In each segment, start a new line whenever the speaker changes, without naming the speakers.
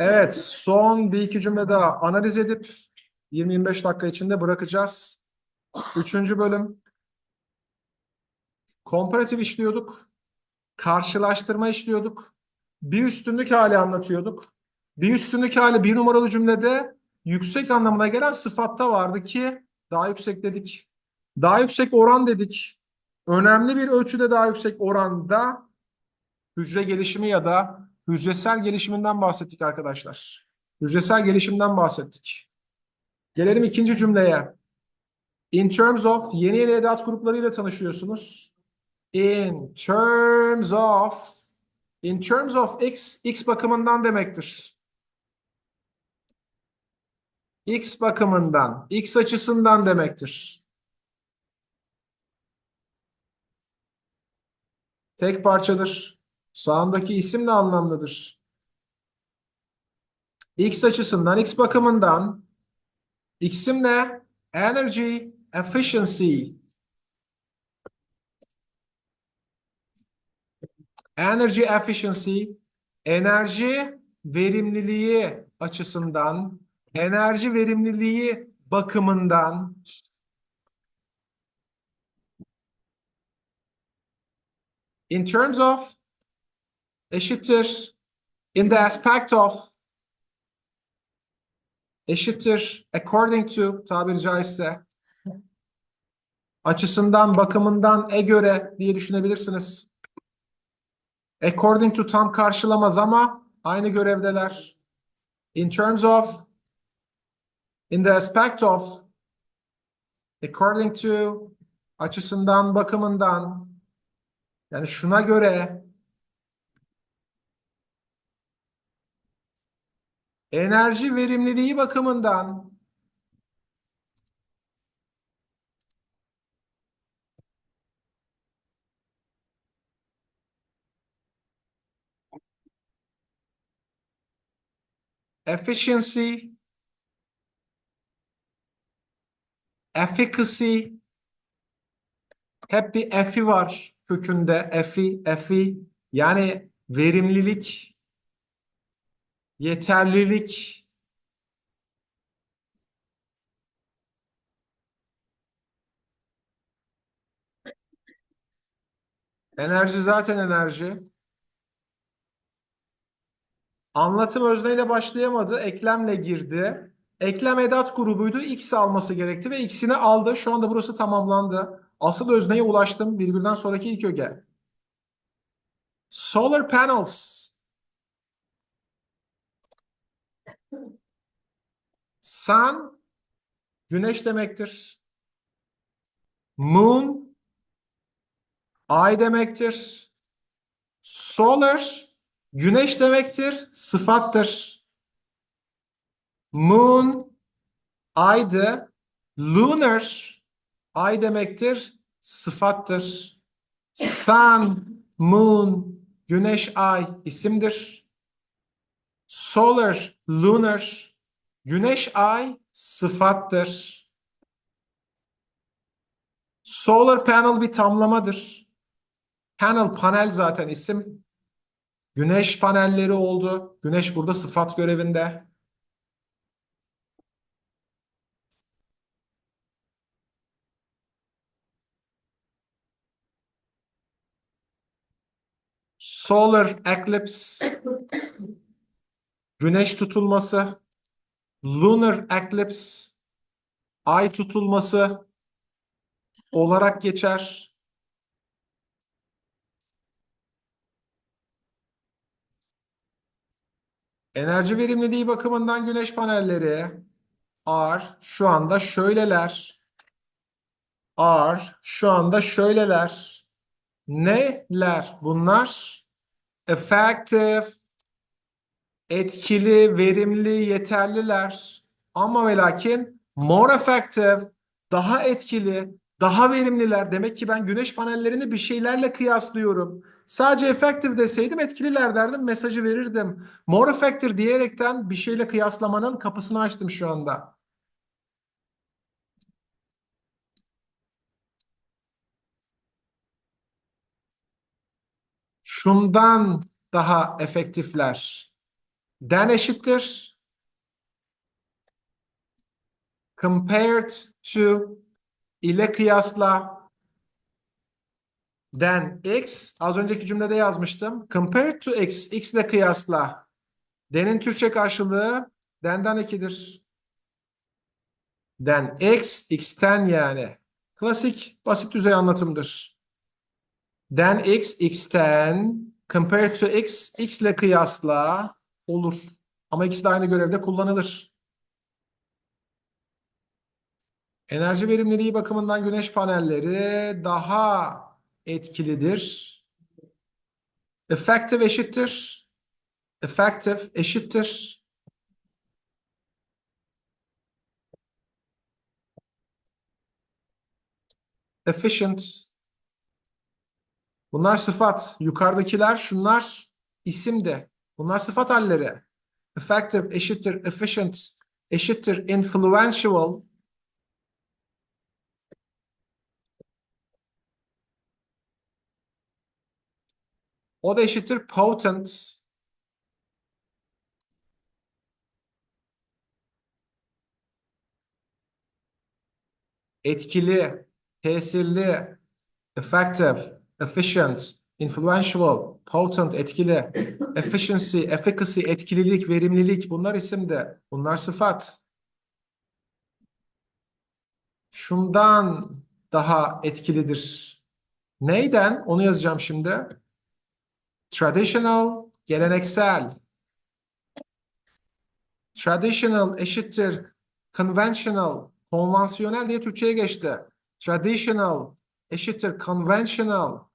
Evet, son bir iki cümle daha analiz edip 20-25 dakika içinde bırakacağız. Üçüncü bölüm. Komparatif işliyorduk. Karşılaştırma işliyorduk. Bir üstünlük hali anlatıyorduk. Bir üstünlük hali bir numaralı cümlede yüksek anlamına gelen sıfatta vardı ki daha yüksek dedik. Daha yüksek oran dedik. Önemli bir ölçüde daha yüksek oranda hücre gelişimi ya da hücresel gelişiminden bahsettik arkadaşlar. Hücresel gelişimden bahsettik. Gelelim ikinci cümleye. In terms of yeni yeni edat gruplarıyla tanışıyorsunuz. In terms of in terms of x x bakımından demektir. X bakımından, x açısından demektir. Tek parçadır. Sağındaki isim de anlamlıdır. X açısından, X bakımından X'im ne? Energy efficiency. Energy efficiency, enerji verimliliği açısından, enerji verimliliği bakımından in terms of eşittir in the aspect of eşittir according to tabiri caizse açısından bakımından e göre diye düşünebilirsiniz. According to tam karşılamaz ama aynı görevdeler. In terms of in the aspect of according to açısından bakımından yani şuna göre enerji verimliliği bakımından. Efficiency. Efficacy. Hep bir F'i var kökünde. F'i F'i. Yani verimlilik yeterlilik. Enerji zaten enerji. Anlatım özneyle başlayamadı. Eklemle girdi. Eklem edat grubuydu. X alması gerekti ve X'ini aldı. Şu anda burası tamamlandı. Asıl özneye ulaştım. Virgülden sonraki ilk öge. Solar panels Sun güneş demektir. Moon ay demektir. Solar güneş demektir, sıfattır. Moon aydı. Lunar ay demektir, sıfattır. Sun, moon, güneş, ay isimdir. Solar, lunar Güneş ay sıfattır. Solar panel bir tamlamadır. Panel panel zaten isim. Güneş panelleri oldu. Güneş burada sıfat görevinde. Solar eclipse. Güneş tutulması. Lunar eclipse ay tutulması olarak geçer. Enerji verimliliği bakımından güneş panelleri are şu anda şöyleler. Are şu anda şöyleler. Neler bunlar? Effective etkili, verimli, yeterliler. Ama ve lakin more effective, daha etkili, daha verimliler. Demek ki ben güneş panellerini bir şeylerle kıyaslıyorum. Sadece effective deseydim etkililer derdim, mesajı verirdim. More effective diyerekten bir şeyle kıyaslamanın kapısını açtım şu anda. Şundan daha efektifler. Than eşittir. Compared to ile kıyasla than x az önceki cümlede yazmıştım. Compared to x x ile kıyasla than'in Türkçe karşılığı than'dan ikidir. Than x x'ten yani. Klasik basit düzey anlatımdır. Than x x'ten compared to x x ile kıyasla olur. Ama ikisi de aynı görevde kullanılır. Enerji verimliliği bakımından güneş panelleri daha etkilidir. Effective eşittir. Effective eşittir. Efficient. Bunlar sıfat. Yukarıdakiler şunlar isim de. Bunlar sıfat halleri. Effective eşittir efficient eşittir influential O da eşittir potent. Etkili, tesirli, effective, efficient, influential, potent, etkili, efficiency, efficacy, etkililik, verimlilik bunlar isimde. Bunlar sıfat. Şundan daha etkilidir. Neyden? Onu yazacağım şimdi. Traditional, geleneksel. Traditional eşittir conventional, konvansiyonel diye Türkçe'ye geçti. Traditional eşittir conventional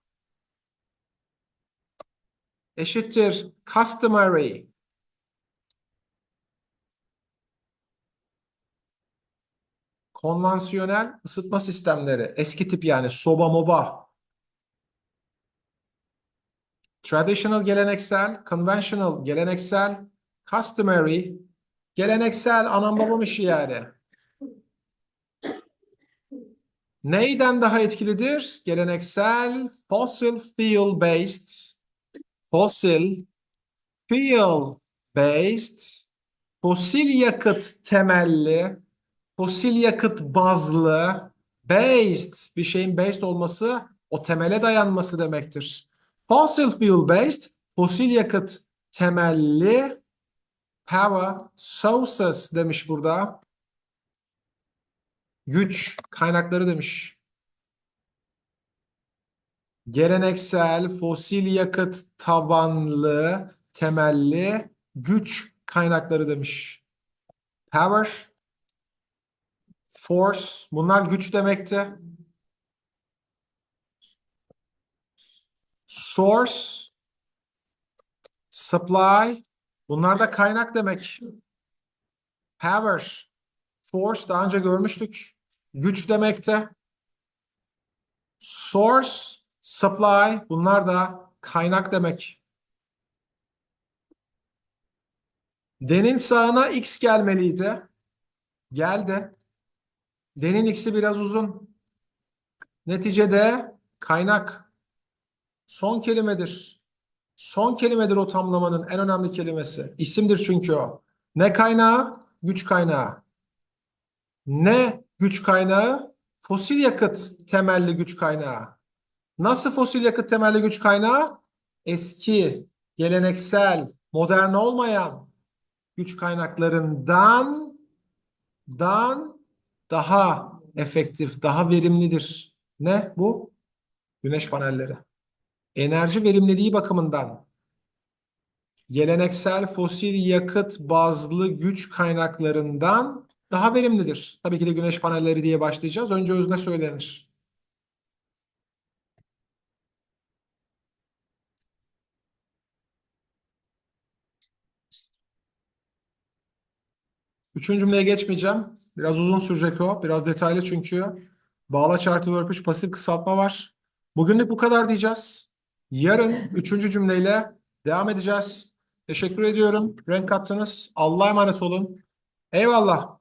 eşittir customary. Konvansiyonel ısıtma sistemleri, eski tip yani soba moba. Traditional geleneksel, conventional geleneksel, customary geleneksel anam babam işi yani. Neyden daha etkilidir? Geleneksel fossil fuel based fossil fuel based fosil yakıt temelli fosil yakıt bazlı based bir şeyin based olması o temele dayanması demektir. Fossil fuel based fosil yakıt temelli power sources demiş burada. Güç kaynakları demiş. Geleneksel fosil yakıt tabanlı temelli güç kaynakları demiş. Power, force bunlar güç demekti. Source, supply bunlar da kaynak demek. Power, force daha önce görmüştük. Güç demekte. Source, supply bunlar da kaynak demek. Den'in sağına x gelmeliydi. Geldi. Den'in x'i biraz uzun. Neticede kaynak son kelimedir. Son kelimedir o tamlamanın en önemli kelimesi. İsimdir çünkü o. Ne kaynağı? Güç kaynağı. Ne güç kaynağı? Fosil yakıt temelli güç kaynağı. Nasıl fosil yakıt temelli güç kaynağı? Eski, geleneksel, modern olmayan güç kaynaklarından dan daha efektif, daha verimlidir. Ne bu? Güneş panelleri. Enerji verimliliği bakımından geleneksel fosil yakıt bazlı güç kaynaklarından daha verimlidir. Tabii ki de güneş panelleri diye başlayacağız. Önce özne söylenir. Üçüncü cümleye geçmeyeceğim. Biraz uzun sürecek o. Biraz detaylı çünkü. Bağlaç artı verpuş pasif kısaltma var. Bugünlük bu kadar diyeceğiz. Yarın üçüncü cümleyle devam edeceğiz. Teşekkür ediyorum. Renk kattınız. Allah'a emanet olun. Eyvallah.